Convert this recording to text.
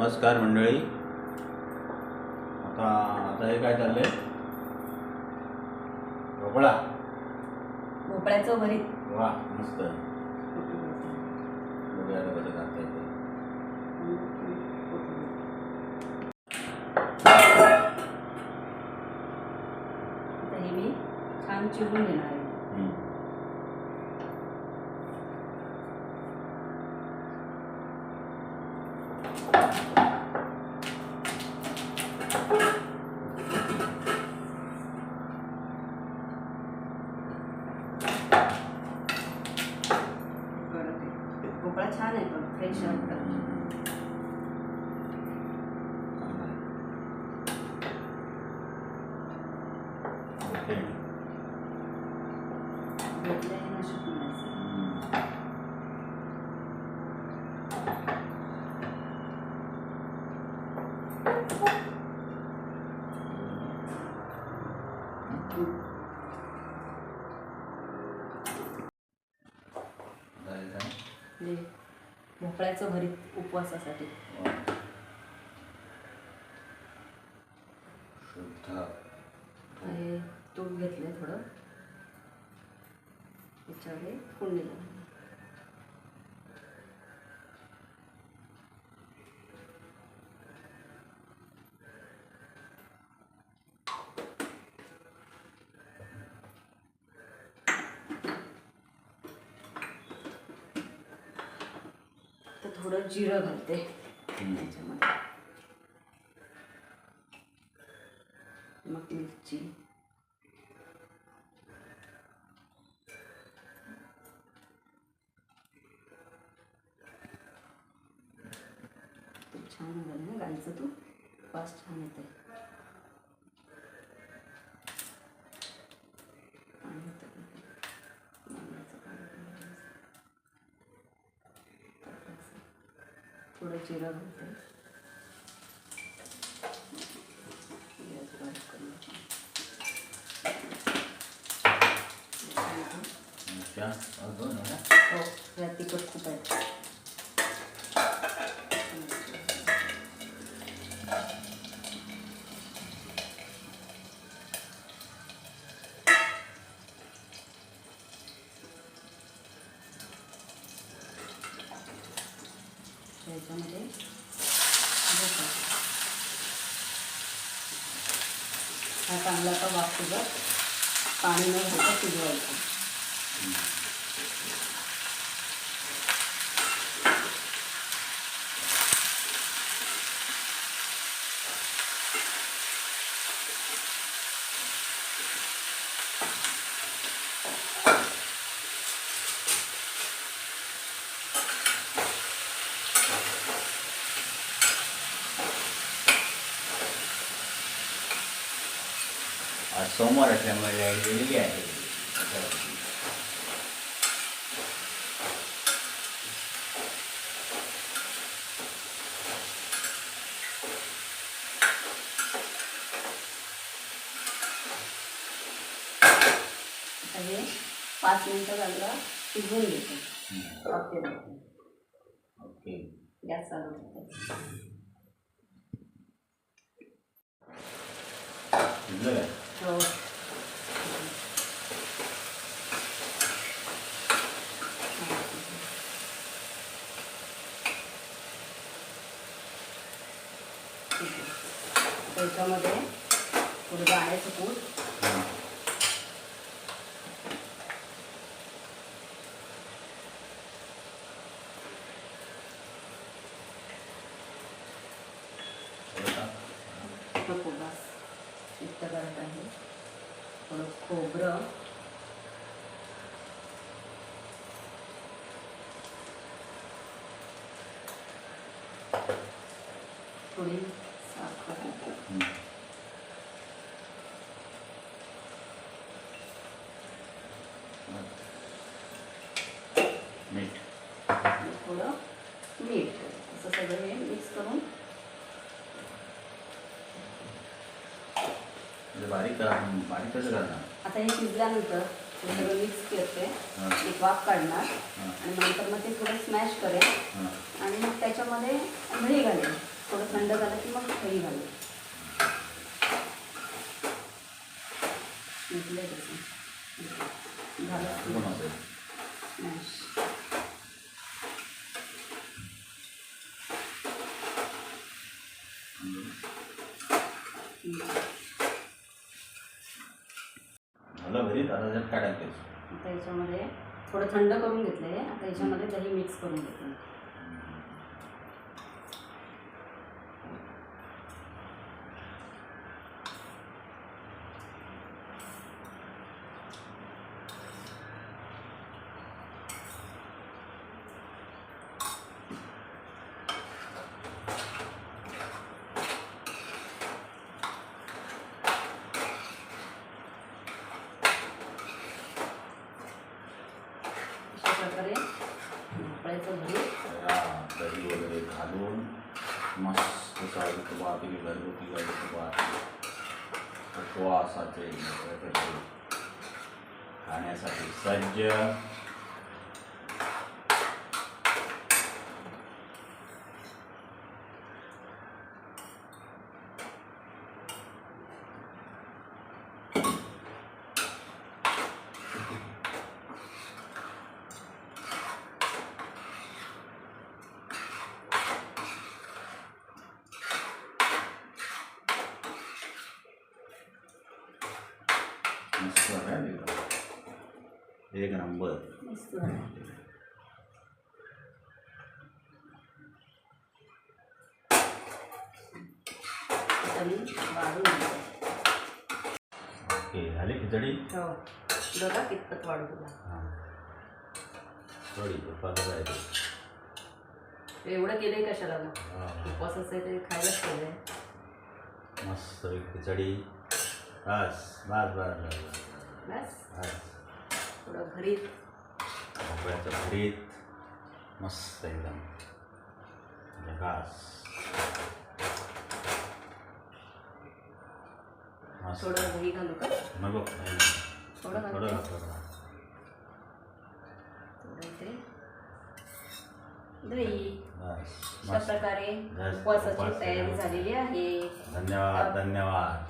नमस्कार मंडळी. आता आता हे काय चाललंय? भोपळा. भोपळ्याचं भरीत वा मस्त. बघूया आता कसं करता येते हे मी छान चिरून घेणार आहे. हम्म. कडक आहे. भोपळा छान आहे म्हणजे भोपळ्याचं भरीत उपवासासाठी हे तूप घेतलंय थोडं त्याच्यामध्ये फोडणी लावली. थोडं जिरं घालते. त्याच्यामध्ये मग मिरची. छान झालं ना गाईचं तूप? वास छान येते थोडं जिरं घालते गॅस बारीक करून अच्छा. अजून आहे ना? हो त्यात तिखट खूप आहे त्याच्यामध्ये हा चांगला का वाफेवर पाणी न घालता शिजवायचं. आज सोमवार असल्यामुळे लाईट गेलेली आहे आता हे पाच मिनटं चांगला शिजवून घेते हम्म. वाफेवर. ओके गॅस चालू ठेवते शिजलं काय हो त्याच्यामध्ये थोडं दाण्याचं कूट हम्म. थोडं टाक. नको बस व्यक्त करत आहे. थोडं खोबरं. थोडी साखर हम्म. मीठ आणि थोडं मीठ असं सगळं हे मिक्स करून म्हणजे बारीक करा बारीक कसं करणार? आता हे शिजल्यानंतर हे सगळं मिक्स करते. हां. एक वाफ काढणार. हां. आणि नंतर मग ते थोडं स्मॅश करेल. हां. आणि मग त्याच्यामध्ये दही घालेल. थोडं थंड झालं की मग दही घालू घेतलंय तसं. झालं. मॅश झालं घरी आता त्यात काढायला पाहिजे. आता याच्यामध्ये थोडं थंड करून घेतलं आहे आता याच्यामध्ये दही मिक्स करून घेतलं अशा प्रकारे भोपळ्याचं भरीत जरा दही वगैरे घालून मस्त साधी तुपात घरगुती गाडी तुपात उपवासाचे खाण्यासाठी सज्ज मस्त आहे एक नंबर मस्त झालं. आता मी वाढून ओके झाली खिचडी हो बघा कितपत वाढू तुला थोडी उपास आहे एवढं केलंय कशाला मग हां. उपवासाचं आहे ते खायलाच केलंय मस्त खिचडी बस बस बस बस बस. बस. थोडं भरीत भोपळ्याचं भरीत मस्त एकदम. झकास मस्त. थोडं दही घालू का? नको. थोडं अशा प्रकारे उपवासाची तयारी. झालेली आहे. धन्यवाद धन्यवाद.